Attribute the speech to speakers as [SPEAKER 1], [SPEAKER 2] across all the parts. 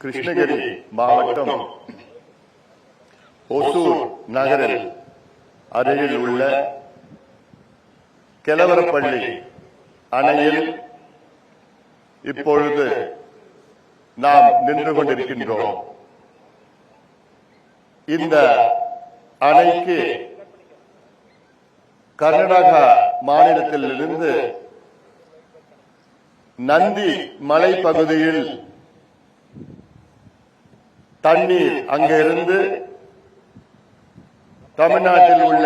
[SPEAKER 1] கிருஷ்ணகிரி மாவட்டம் ஒசூர் நகரில் அருகில் உள்ள கெலவரப்பள்ளி அணையில் இப்பொழுது நாம் நின்று கொண்டிருக்கின்றோம். இந்த அணைக்கு கர்நாடகா மாநிலத்திலிருந்து நந்தி மலைப்பகுதியில் தண்ணீர் அங்கிருந்து தமிழ்நாட்டில் உள்ள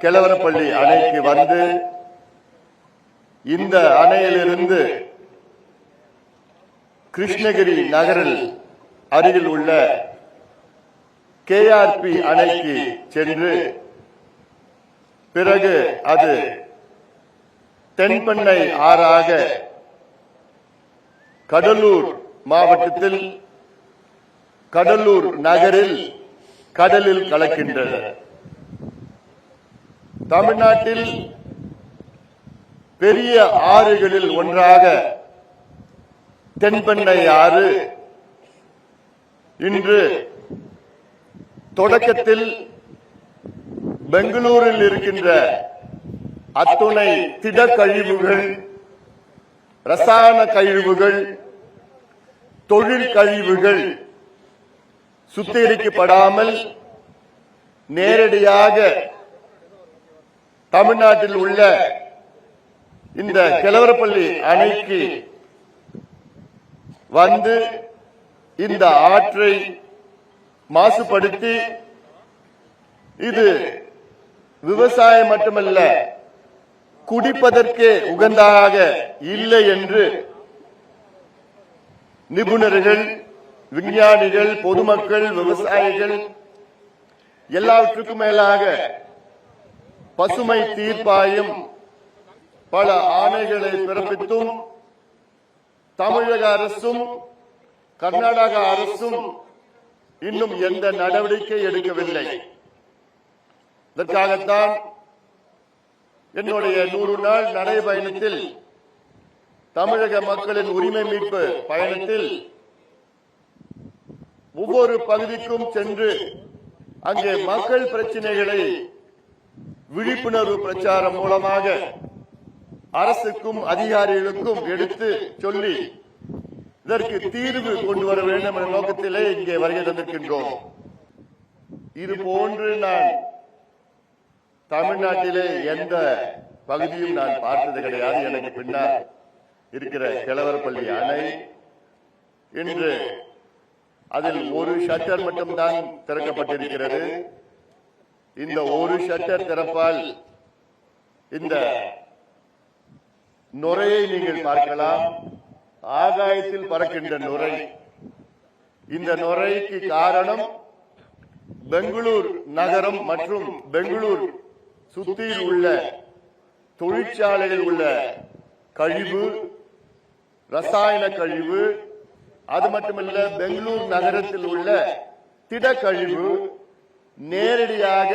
[SPEAKER 1] கிழவரப்பள்ளி அணைக்கு வந்து இந்த அணையிலிருந்து கிருஷ்ணகிரி நகரில் அருகில் உள்ள கேஆர்பி அணைக்கு சென்று பிறகு அது தென்பெண்ணை ஆறாக கடலூர் மாவட்டத்தில் கடலூர் நகரில் கடலில் கலக்கின்றது தமிழ்நாட்டில் பெரிய ஆறுகளில் ஒன்றாக தென்பெண்ணை ஆறு இன்று தொடக்கத்தில் பெங்களூரில் இருக்கின்ற அத்துணை திட கழிவுகள் ரசாயன கழிவுகள் தொழில் கழிவுகள் சுத்திகரிக்கப்படாமல் நேரடியாக தமிழ்நாட்டில் உள்ள இந்த கிழவரப்பள்ளி அணைக்கு வந்து இந்த ஆற்றை மாசுபடுத்தி இது விவசாயம் மட்டுமல்ல குடிப்பதற்கே உகந்ததாக இல்லை என்று நிபுணர்கள் விஞ்ஞானிகள் பொதுமக்கள் விவசாயிகள் எல்லாவற்றுக்கும் மேலாக பசுமை தீர்ப்பாயம் பல ஆணைகளை பிறப்பித்தும் தமிழக அரசும் கர்நாடக அரசும் இன்னும் எந்த நடவடிக்கை எடுக்கவில்லை. இதற்காகத்தான் என்னுடைய நூறு நாள் நடைபயணத்தில் தமிழக மக்களின் உரிமை மீட்பு பயணத்தில் ஒவ்வொரு பகுதிக்கும் சென்று அங்கே மக்கள் பிரச்சனைகளை விழிப்புணர்வு பிரச்சாரம் மூலமாக அரசுக்கும் அதிகாரிகளுக்கும் எடுத்து சொல்லி இதற்கு தீர்வு கொண்டு வர வேண்டும் என்ற நோக்கத்திலே இங்கே வருகை தந்திருக்கின்றோம். இது போன்று நான் தமிழ்நாட்டிலே எந்த பகுதியும் நான் பார்த்தது கிடையாது. எனக்கு பின்னால் இருக்கிற கிழவரப்பள்ளி அணை. இன்று அதில் ஒரு ஷட்டர் மட்டும்தான் திறக்கப்பட்டிருக்கிறது. இந்த ஒரு ஷட்டர் திறப்பால் இந்த நுரையை நீங்கள் பார்க்கலாம். ஆகாயத்தில் பறக்கின்ற நுரை. இந்த நுரைக்கு காரணம் பெங்களூர் நகரம் மற்றும் பெங்களூர் சுத்தியில் உள்ள தொழிற்சாலையில் உள்ள கழிவு ரசாயன கழிவு அது மட்டுமல்ல பெங்களூர் நகரத்தில் உள்ள திடக்கழிவு நேரடியாக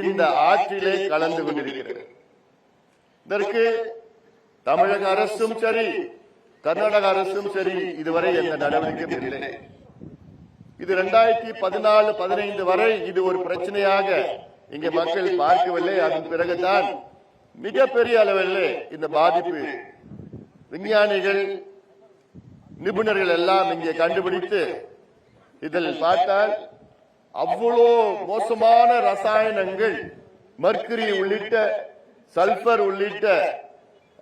[SPEAKER 1] இந்த ஆற்றிலே கலந்து கொண்டிருக்கிறது. இதற்கு தமிழக அரசும் சரி கர்நாடக அரசும் சரி இதுவரை எந்த நடவடிக்கையும் இல்லை. இது இரண்டாயிரத்தி பதினாலு பதினைந்து வரை இது ஒரு பிரச்சனையாக இங்கே மக்கள் பார்க்கவில்லை. அதன் பிறகுதான் மிகப்பெரிய அளவில் இந்த பாதிப்பு. விஞ்ஞானிகள் நிபுணர்கள் எல்லாம் இங்கே கண்டுபிடித்து இதில் பார்த்தால் அவ்வளோ மோசமான ரசாயனங்கள் மர்க்கரி உள்ளிட்ட சல்பர் உள்ளிட்ட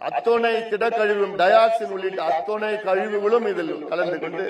[SPEAKER 1] அத்தனை திடக்கழிவும் டயாக்சின் உள்ளிட்ட அத்தனை கழிவுகளும் இதில் கலந்து கொண்டு